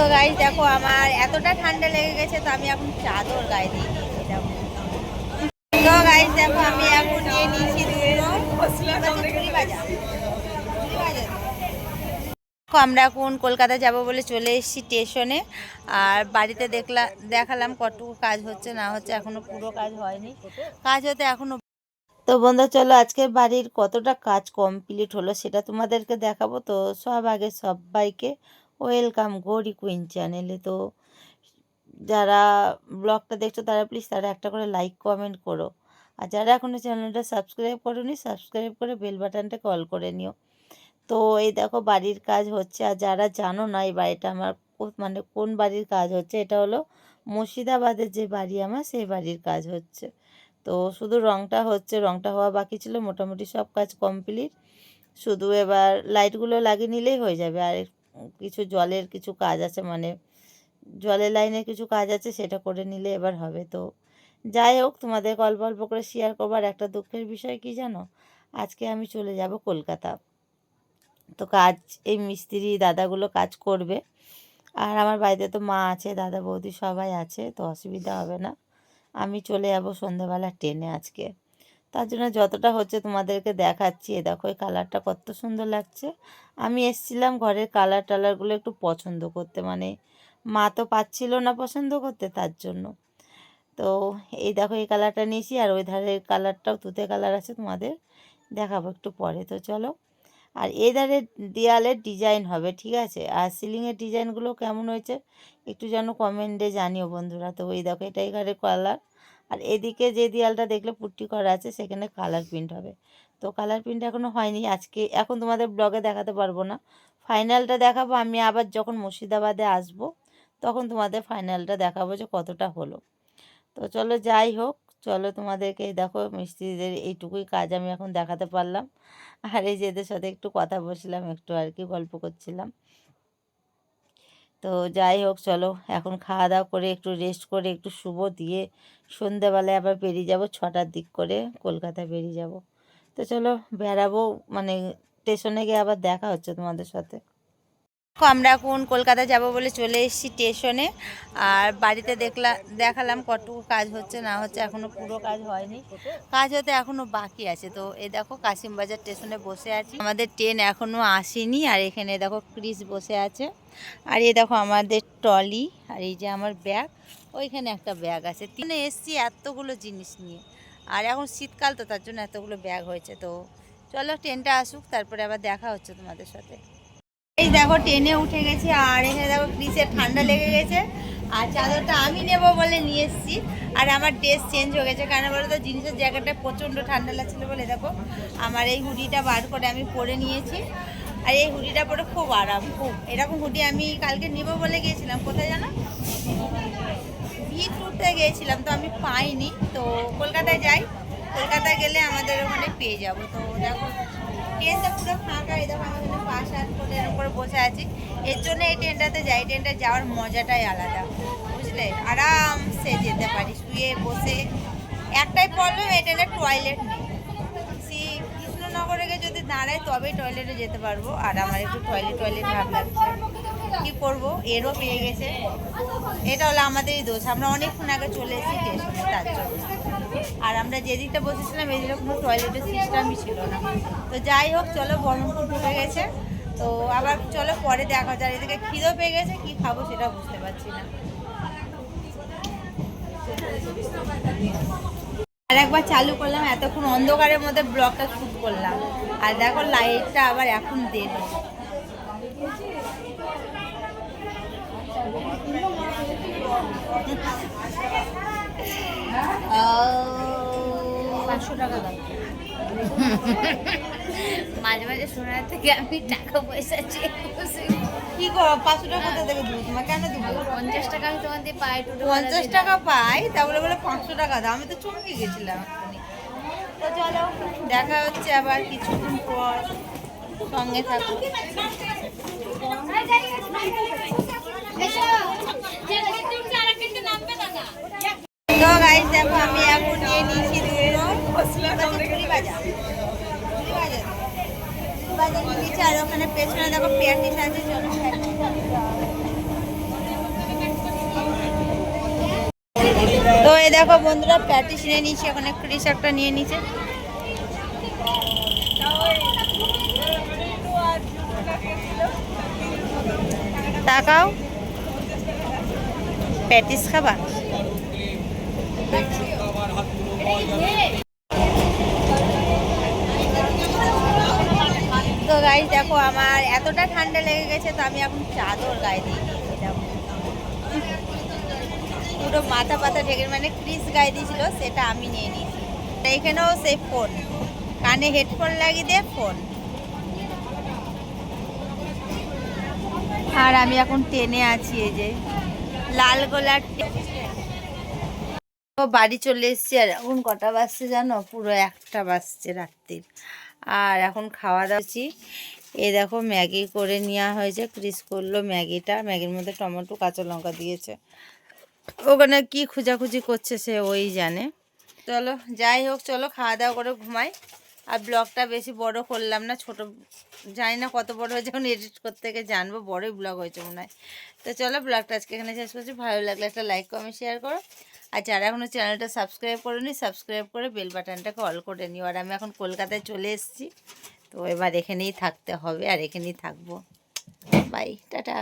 তো গাইস দেখো আমার এতটা ঠান্ডা লেগে গেছে তো আমি এখন চাদর গায়ে দিয়ে নিয়েছি দেখো তো গাইস দেখো আমি এখন নিয়ে নিয়েছি আমরা এখন কলকাতা যাব বলে চলে এসেছি স্টেশনে। আর বাড়িতে দেখলা দেখালাম কতটুকু কাজ হচ্ছে না হচ্ছে এখনও পুরো কাজ হয়নি। কাজ হতে এখনও তো বন্ধু চলো আজকে বাড়ির কতটা কাজ কমপ্লিট হলো সেটা তোমাদেরকে দেখাবো। তো সব আগে সবাইকে ওয়েলকাম গৌরী কুইন চ্যানেলে তো যারা ব্লগটা দেখছ তারা প্লিজ তারা একটা করে লাইক কমেন্ট করো। আর যারা এখনও চ্যানেলটা সাবস্ক্রাইব করোনি সাবস্ক্রাইব করে বেল বাটনটা কল করে নিও। তো এই দেখো বাড়ির কাজ হচ্ছে, আর যারা জানো না এই বাড়িটা আমার মানে কোন বাড়ির কাজ হচ্ছে, এটা হলো মুর্শিদাবাদের যে বাড়ি আমার, সেই বাড়ির কাজ হচ্ছে। তো শুধু রংটা হচ্ছে, রংটা হওয়া বাকি ছিল, মোটামুটি সব কাজ কমপ্লিট শুধু এবার লাইটগুলো লাগিয়ে নিলেই হয়ে যাবে, আর কিছু জলের কিছু কাজ আছে মানে জলের লাইনের কিছু কাজ আছে, সেটা করে নিলে এবার হবে। তো যাই হোক, তোমাদের অল্প অল্প করে শেয়ার করবার একটা দুঃখের বিষয় কি জানো? আজকে আমি চলে যাব কলকাতা। তো কাজ, এই মিস্ত্রি দাদাগুলো কাজ করবে। আর আমার বাড়িতে তো মা আছে, দাদা বৌদি সবাই আছে, তো অসুবিধা হবে না। আমি চলে যাব সন্ধেবেলা ট্রেনে আজকে। তার জন্য যতটা হচ্ছে তোমাদেরকে দেখাচ্ছি, এ দেখো এই কালারটা কত সুন্দর লাগছে। আমি এসছিলাম ঘরের কালার টালারগুলো একটু পছন্দ করতে মানে মা তো পাচ্ছিল না পছন্দ করতে তার জন্য। তো এই দেখো এই কালারটা নিয়েছি, আর ওই ধারের কালারটাও তুতে কালার আছে তোমাদের দেখাবো একটু পরে। তো চলো আর এই ধারে দেয়ালের ডিজাইন হবে, ঠিক আছে? আর সিলিংয়ের ডিজাইনগুলো কেমন হয়েছে? একটু যেন কমেন্টে জানিও বন্ধুরা। তো ওই দেখো এটাই এখানে কালার আর এদিকে যে দেয়ালটা দেখলে পুট্টি করা আছে, সেখানে কালার প্রিন্ট হবে। তো কালার প্রিন্ট এখনও হয়নি। আজকে, এখন তোমাদের ব্লগে দেখাতে পারব না। ফাইনালটা দেখাবো, আমি আবার যখন মুর্শিদাবাদে আসব, তখন তোমাদের ফাইনালটা দেখাবো যে কতটা হলো। তো চলো, যাই হোক। চলো তোমাদেরকে দেখো মিস্ত্রিদের এইটুকুই কাজ আমি এখন দেখাতে পারলাম। আর এই যে এদের সাথে একটু কথা বলছিলাম, একটু আর কি গল্প করছিলাম। তো যাই হোক, চলো এখন খাওয়া দাওয়া করে একটু রেস্ট করে একটু শুভ দিয়ে সন্ধেবেলায় আবার বেরিয়ে যাব, ছটার দিক করে কলকাতা বেরিয়ে যাব। তো চলো বেড়াবো মানে স্টেশনে গিয়ে আবার দেখা হচ্ছে তোমাদের সাথে। আমরা এখন কলকাতা যাব বলে চলে এসেছি স্টেশনে। আর বাড়িতে দেখলা, দেখালাম কতটুকু কাজ হচ্ছে, না হচ্ছে এখনও পুরো কাজ হয়নি। কাজ হতে এখনও বাকি আছে। তো এই দেখো কাশিমবাজার স্টেশনে বসে আছি। আমাদের ট্রেন এখনও আসেনি, আর এখানে দেখো ক্রিস বসে আছে। আর এই দেখো আমাদের ট্রলি, আর এই যে আমার ব্যাগ, ওইখানে একটা ব্যাগ আছে। তিনে এসছি এতগুলো জিনিস নিয়ে। আর এখন শীতকাল তো, তার জন্য এতগুলো ব্যাগ হয়েছে। তো চলো, ট্রেনটা আসুক, তারপরে আবার দেখা হচ্ছে তোমাদের সাথে। এই দেখো টেনে উঠে গেছি, আর এখানে দেখো ক্রিসের ঠান্ডা লেগে গেছে। আর চাদরটা আমি নেব বলে নিয়ে এসেছি। আর আমার ড্রেস চেঞ্জ হয়ে গেছে, কারণ বলো তো জিনিসের প্রচণ্ড ঠান্ডা লাগছিল বলে দেখো। আমার এই হুডিটা বার করে আমি পরে নিয়েছি। আর এই হুডিটা পরে খুব আরাম, খুব। এরকম হুডি আমি কালকে নিব বলে গিয়েছিলাম। কোথায় জানো? ভি ট্যুরতে গিয়েছিলাম, তো আমি পাইনি। তো কলকাতায় যাই, কলকাতায় গেলে আমাদের ওখানে পেয়ে যাব। তো দেখো, ট্রেনটা পুরো ফাঁকা, এই দেখো আমি এখানে পাশ হাত করে এরকম করে বসে আছি। এর জন্য এই ট্রেনটাতে যাই, ট্রেনটা যাওয়ার মজাটাই আলাদা, বুঝলে? আরামসে যেতে পারি, শুয়ে বসে। একটাই প্রবলেম এই ট্রেনের টয়লেট নেই। সি, কৃষ্ণনগরে গিয়ে যদি দাঁড়াই, তবেই টয়লেটে যেতে পারব। আর আমার একটু টয়লেট টয়লেট ভাব লাগছে। কী করব? এরও পেয়ে গেছে। এটা হলো আমাদেরই দোষ। আমরা অনেকক্ষণ আগে চলে এসেছি স্টেশনে তার জন্য। আর আমরা যেদিকটা বসেছিলাম এদিকে কোনো টয়লেটের সিস্টেমই ছিল না। তো যাই হোক, চলো বহরমপুর ঢুকে গেছে। তো আবার চলো পরে দেখা যায় এদিকে খিদেও পেয়ে গেছে, কি খাব সেটা বুঝতে পারছি না। আর একবার চালু করলাম, এতক্ষণ অন্ধকারের মধ্যে ব্লগটা শুট করলাম। আর দেখো লাইটটা আবার এখন দেন পাঁচশো টাকা দাম। মাঝে মাঝে শোনার থেকে আমি টাকা পয়সা চেয়ে বসে। কি করো পাঁচশো টাকা কোথা থেকে দেবো? তোমার কেন দেবো? পঞ্চাশ টাকা আমি তোমাদের পায়ে টুটু পঞ্চাশ টাকা পাই তারপরে বলে পাঁচশো টাকা দাও। আমি তো চমকে গেছিলাম তো চলো দেখা হচ্ছে আবার কিছুক্ষণ পর। সঙ্গে থাকো। তো গাইস দেখো আমি এখন নিয়ে নিয়েছি দুটো বাজার। বাজার বাবা দেখে আর ওখানে পেছনে দেখো পেয়ারটি আছে তো এই দেখো বন্ধুরা প্যাটিস নিয়ে নিয়েছি ওখানে ক্রিস একটা নিয়ে নিছে তাকাও। প্যাটিস খাবার। তো গাইস দেখো আমার এতটা ঠান্ডা লেগে গেছে তো আমি এখন চাদর গায়ে দিয়ে নিয়েছি দেখো পুরো মাথা পাতা ঢেকে মানে ক্রিস গায়ে দিয়েছিল, সেটা আমি নিয়ে নিয়েছি। এখানেও সেই ফোন কানে হেডফোন লাগিয়ে দিয়ে ফোন আর আমি এখন টেনে আছি এই যে, লাল গোলার বাড়ি চলে এসেছি আর এখন কটা বাজছে জানো? পুরো একটা বাজছে রাত্রির। আর এখন খাওয়া দাওয়াছি এ দেখো ম্যাগি করে নেওয়া হয়েছে ক্রিস করল ম্যাগিটা। ম্যাগির মধ্যে টমেটো, কাঁচা লঙ্কা দিয়েছে। ওখানে কি খোঁজাখুঁজি করছে সে ওই জানে। চলো, যাই হোক, চলো খাওয়া দাওয়া করে ঘুমাই। আর ব্লগটা বেশি বড় করলাম না, ছোট জানি না কত বড় হয়েছে, এখন এডিট করতে গিয়ে জানব, বড়ই ব্লগ হয়েছে মনে হয়। তো চলো, ব্লগটা আজকে এখানে শেষ করছি। ভালো লাগলে একটা লাইক কমেন্ট শেয়ার করো। আর যারা এখনও চ্যানেলটা সাবস্ক্রাইব করেনি, সাবস্ক্রাইব করে বেল বাটনটাকে অল করে নিও। আর আমি এখন কলকাতায় চলে এসেছি, তো এবার এখানেই থাকতে হবে আর এখানেই থাকব। Bye, tata.